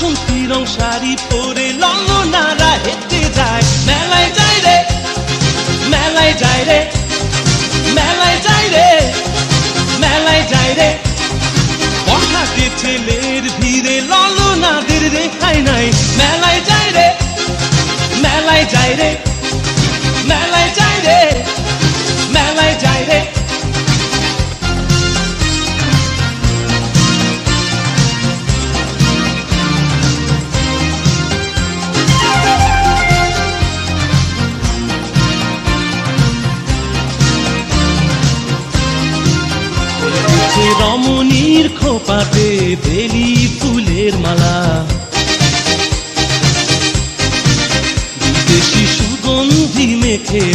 বাসন্তী রং শাড়ি পরে ললনারা হেঁটে যায়। মেলায় যায় রে মেলায় যায় রে। রমণীর খোপাতে বেলি ফুলের মালা। বিদেশি সুগন্ধি মেখে